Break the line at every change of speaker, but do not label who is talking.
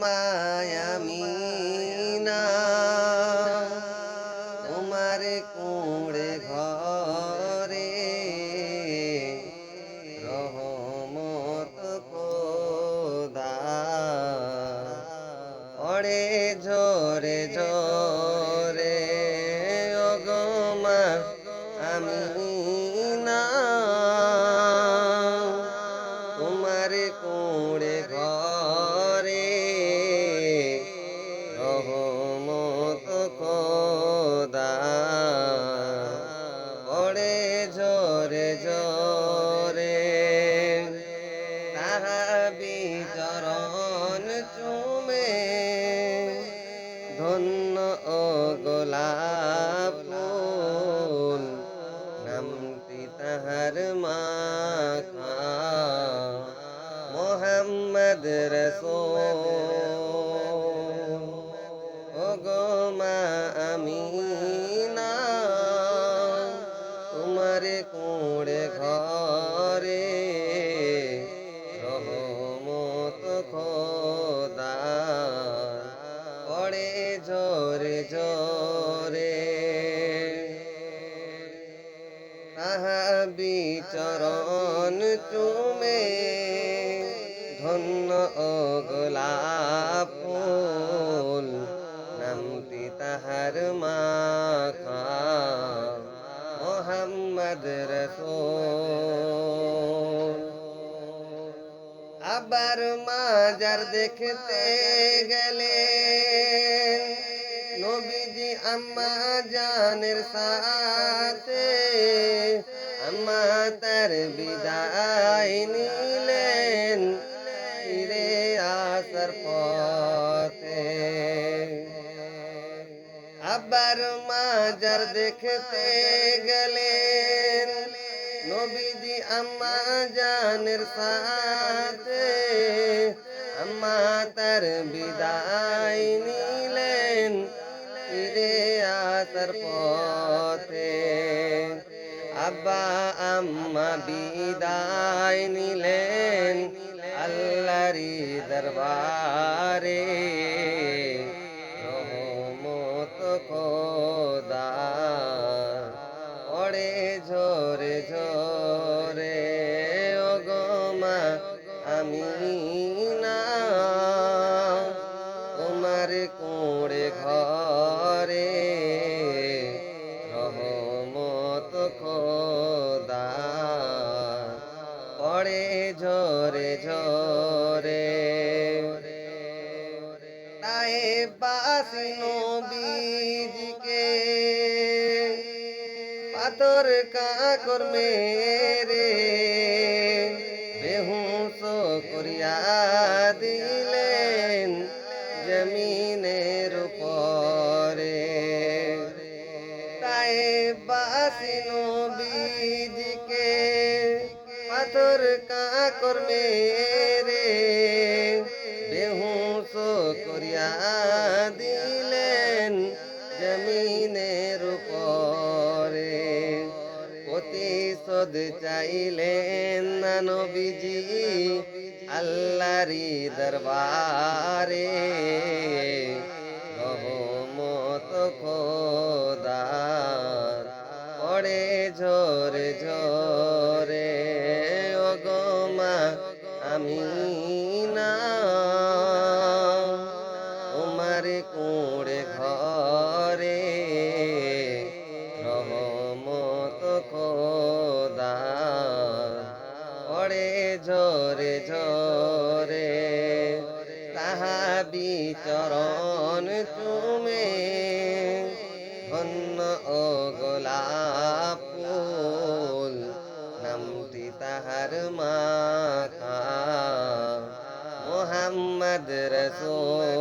মায়ামিনা তোমার কুড়ে ঘরে রহমত খোদা। অড়ে ঝরে ঝরে চরণ চুমে ধন্য ও গোলাপ ফুল নামটি তাহার মাখা। মোহাম্মদ রসূল। বিচরণ চুমে ধন্য ও গোলাপ ফুল নামটি তাহার মাখা মোহাম্মদ রসূল। আবার মাজার দেখতে গেলে নবীজি আম্মা জানের সাথে। আম্মা তার বিদায় নিলেন। ফিরে আসার পথে। আবার মাজার দেখতে গেলেন। নবীজি আম্মা জানের সাথে। আম্মা তার বিদায় নিলেন। ফিরে আসার পথে আব্বা আম্মা বিদায় নিলেন আল্লাহরি দরবারে। রহমত খোদা পড়ে ঝরে ঝরে ও গোমা আমি না তোমার কোড়ে ঘরে ঝরে ঝরে। তায়ে বাসি নবীজিকে। পাথর কাকর মেরে বেহুশ করিয়া দিলেন মেরে বেহুশ করিয়া দিলেন জমিনের উপরে প্রতিশোধ চাইলেন না নবীজি আল্লাহরি দরবারে রহমত খোদা আমি না তোমার কোড়ে ঘরে রহমত খোদা। পড়ে ঝরে ঝরে তাহা বিচরণ চুমে, ধন্য ও গোলাপ যদি তাহার মাথা মোহাম্মদ রসুল।